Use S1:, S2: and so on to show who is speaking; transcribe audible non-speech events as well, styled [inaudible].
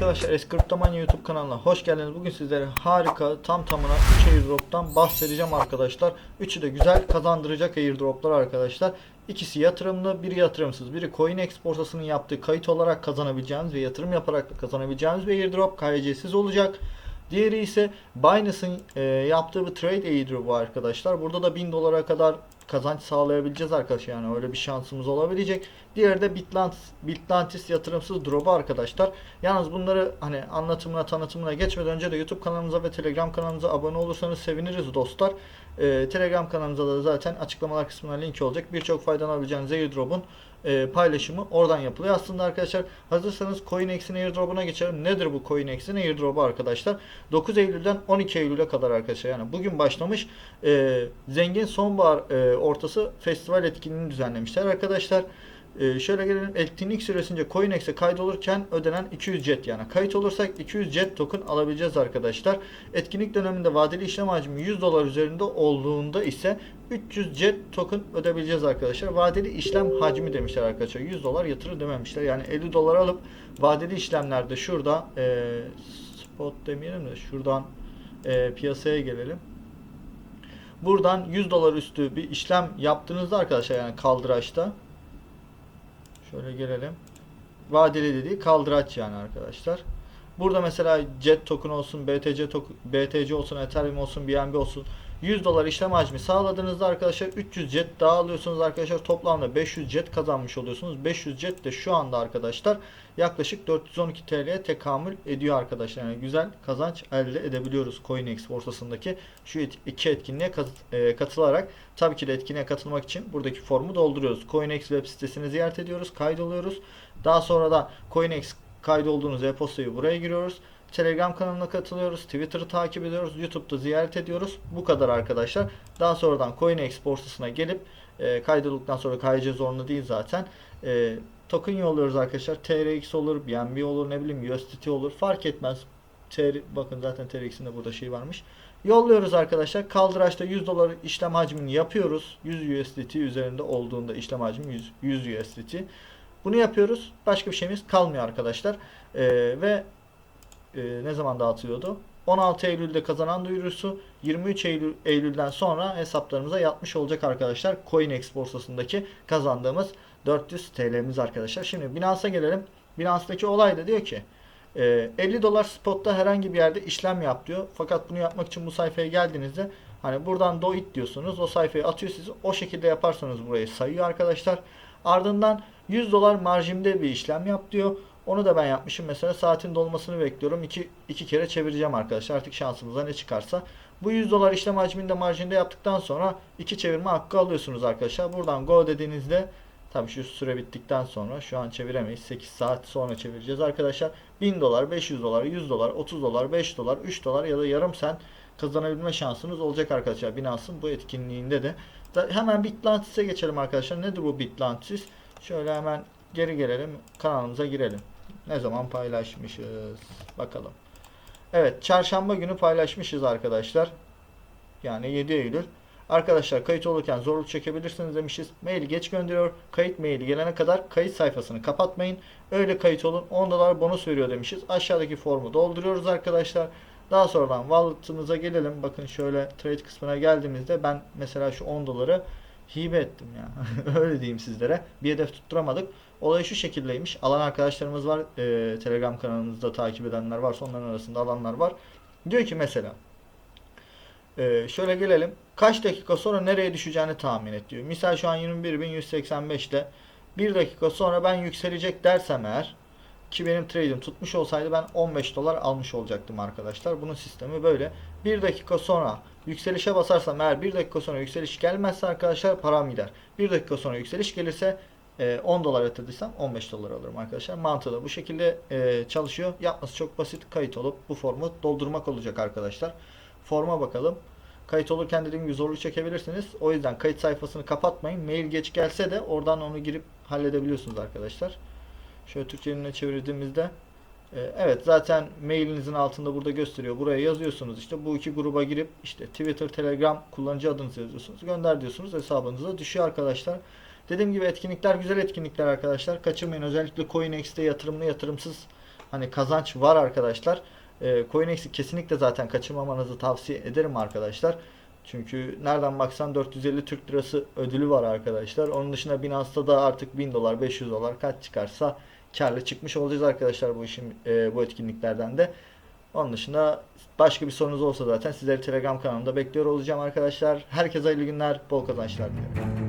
S1: Arkadaşlar Eskriptomanya YouTube kanalına hoş geldiniz. Bugün sizlere harika tam tamına 3 airdrop'tan bahsedeceğim arkadaşlar. Üçü de güzel kazandıracak airdrop'lar arkadaşlar. İkisi yatırımlı, biri yatırımsız. Biri CoinEx borsasının yaptığı kayıt olarak kazanabileceğiniz ve yatırım yaparak da kazanabileceğiniz bir airdrop. KYC'siz olacak. Diğeri ise Binance'ın e, yaptığı bir trade airdrop arkadaşlar. Burada da 1000 dolara kadar kazanç sağlayabileceğiz arkadaşlar. Yani öyle bir şansımız olabilecek. Diğeri de Bitlantis, Bitlantis yatırımsız drop'u arkadaşlar. Yalnız bunları hani anlatımına tanıtımına geçmeden önce de YouTube kanalımıza ve Telegram kanalımıza abone olursanız seviniriz dostlar. Ee, Telegram kanalımıza da zaten açıklamalar kısmına link olacak. Birçok faydalanabileceğiniz airdrop'un e, paylaşımı oradan yapılıyor. Aslında arkadaşlar hazırsanız CoinEx'in airdrop'una geçelim. Nedir bu CoinEx'in airdrop'u arkadaşlar? 9 Eylül'den 12 Eylül'e kadar arkadaşlar yani bugün başlamış e, zengin sonbahar e, ortası festival etkinliğini düzenlemişler arkadaşlar. Ee, şöyle gelelim etkinlik süresince CoinEx'e kaydolurken ödenen 200 jet yani kayıt olursak 200 jet token alabileceğiz arkadaşlar. Etkinlik döneminde vadeli işlem hacmi 100 dolar üzerinde olduğunda ise 300 jet token ödebileceğiz arkadaşlar. Vadeli işlem hacmi demişler arkadaşlar. 100 dolar yatırı dememişler. Yani 50 dolar alıp vadeli işlemlerde şurada e, spot demeyelim de şuradan e, piyasaya gelelim. Buradan 100 dolar üstü bir işlem yaptığınızda arkadaşlar yani kaldıraçta Şöyle gelelim. Vadeli dediği kaldıraç yani arkadaşlar. Burada mesela JET token olsun, BTC token, BTC olsun, Ethereum olsun, BNB olsun 100 dolar işlem hacmi sağladığınızda arkadaşlar 300 jet daha alıyorsunuz arkadaşlar. Toplamda 500 jet kazanmış oluyorsunuz. 500 jet de şu anda arkadaşlar yaklaşık 412 TL'ye tekamül ediyor arkadaşlar. Yani güzel kazanç elde edebiliyoruz CoinEx borsasındaki şu iki etkinliğe e, katılarak. Tabii ki de etkinliğe katılmak için buradaki formu dolduruyoruz. CoinEx web sitesini ziyaret ediyoruz, kaydoluyoruz. Daha sonra da CoinEx kaydolduğunuz e-postayı buraya giriyoruz. Telegram kanalına katılıyoruz. Twitter'ı takip ediyoruz. YouTube'da ziyaret ediyoruz. Bu kadar arkadaşlar. Daha sonradan CoinEx borsasına gelip e, kaydolduktan sonra KYC zorunlu değil zaten. E, token yolluyoruz arkadaşlar. TRX olur, BNB olur, ne bileyim USDT olur. Fark etmez. TR, bakın zaten TRX'in de burada şey varmış. Yolluyoruz arkadaşlar. Kaldıraçta 100 dolar işlem hacmini yapıyoruz. 100 USDT üzerinde olduğunda işlem hacmi 100, 100 USDT. Bunu yapıyoruz. Başka bir şeyimiz kalmıyor arkadaşlar. E, ve e, ne zaman dağıtılıyordu? 16 Eylül'de kazanan duyurusu 23 Eylül Eylül'den sonra hesaplarımıza yatmış olacak arkadaşlar. CoinEx borsasındaki kazandığımız 400 TL'miz arkadaşlar. Şimdi Binance'a gelelim. Binance'daki olay da diyor ki e, 50 dolar spotta herhangi bir yerde işlem yap diyor. Fakat bunu yapmak için bu sayfaya geldiğinizde hani buradan do it diyorsunuz. O sayfayı atıyor sizi. O şekilde yaparsanız burayı sayıyor arkadaşlar. Ardından 100 dolar marjimde bir işlem yap diyor. Onu da ben yapmışım. Mesela saatin dolmasını bekliyorum. İki, iki kere çevireceğim arkadaşlar. Artık şansımıza ne çıkarsa. Bu 100 dolar işlem hacminde marjinde yaptıktan sonra iki çevirme hakkı alıyorsunuz arkadaşlar. Buradan go dediğinizde tabii şu süre bittikten sonra şu an çeviremeyiz. 8 saat sonra çevireceğiz arkadaşlar. 1000 dolar, 500 dolar, 100 dolar, 30 dolar, 5 dolar, 3 dolar ya da yarım sen kazanabilme şansınız olacak arkadaşlar. Binance'ın bu etkinliğinde de. Hemen Bitlantis'e geçelim arkadaşlar. Nedir bu Bitlantis? Şöyle hemen geri gelelim. Kanalımıza girelim. Ne zaman paylaşmışız? Bakalım. Evet, çarşamba günü paylaşmışız arkadaşlar. Yani 7 Eylül. Arkadaşlar kayıt olurken zorluk çekebilirsiniz demişiz. Mail geç gönderiyor. Kayıt maili gelene kadar kayıt sayfasını kapatmayın. Öyle kayıt olun. 10 dolar bonus veriyor demişiz. Aşağıdaki formu dolduruyoruz arkadaşlar. Daha sonradan wallet'ımıza gelelim. Bakın şöyle trade kısmına geldiğimizde ben mesela şu 10 doları hibe ettim ya. [laughs] Öyle diyeyim sizlere. Bir hedef tutturamadık. Olay şu şekildeymiş. Alan arkadaşlarımız var. Ee, Telegram kanalımızda takip edenler varsa onların arasında alanlar var. Diyor ki mesela ee, şöyle gelelim. Kaç dakika sonra nereye düşeceğini tahmin et diyor. Misal şu an 21.185'te 1 dakika sonra ben yükselecek dersem eğer ki benim trade'im tutmuş olsaydı ben 15 dolar almış olacaktım arkadaşlar. Bunun sistemi böyle. 1 dakika sonra yükselişe basarsam eğer 1 dakika sonra yükseliş gelmezse arkadaşlar param gider. 1 dakika sonra yükseliş gelirse e, 10 dolar yatırdıysam 15 dolar alırım arkadaşlar. Mantığı da bu şekilde e, çalışıyor. Yapması çok basit. Kayıt olup bu formu doldurmak olacak arkadaşlar. Forma bakalım. Kayıt olurken dediğim gibi zorluk çekebilirsiniz. O yüzden kayıt sayfasını kapatmayın. Mail geç gelse de oradan onu girip halledebiliyorsunuz arkadaşlar. Şöyle Türkçe'ne çevirdiğimizde e, evet zaten mailinizin altında burada gösteriyor. Buraya yazıyorsunuz işte bu iki gruba girip işte Twitter, Telegram kullanıcı adınızı yazıyorsunuz. Gönder diyorsunuz hesabınıza düşüyor arkadaşlar. Dediğim gibi etkinlikler güzel etkinlikler arkadaşlar. Kaçırmayın. Özellikle CoinEx'te yatırımlı yatırımsız Hani kazanç var arkadaşlar. E, CoinEx'i kesinlikle zaten kaçırmamanızı tavsiye ederim arkadaşlar. Çünkü nereden baksan 450 Türk Lirası ödülü var arkadaşlar. Onun dışında Binance'da da artık 1000 dolar, 500 dolar kaç çıkarsa karlı çıkmış olacağız arkadaşlar bu işin e, bu etkinliklerden de. Onun dışında başka bir sorunuz olsa zaten sizleri Telegram kanalımda bekliyor olacağım arkadaşlar. Herkese hayırlı günler, bol kazançlar diliyorum.